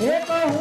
હે કહું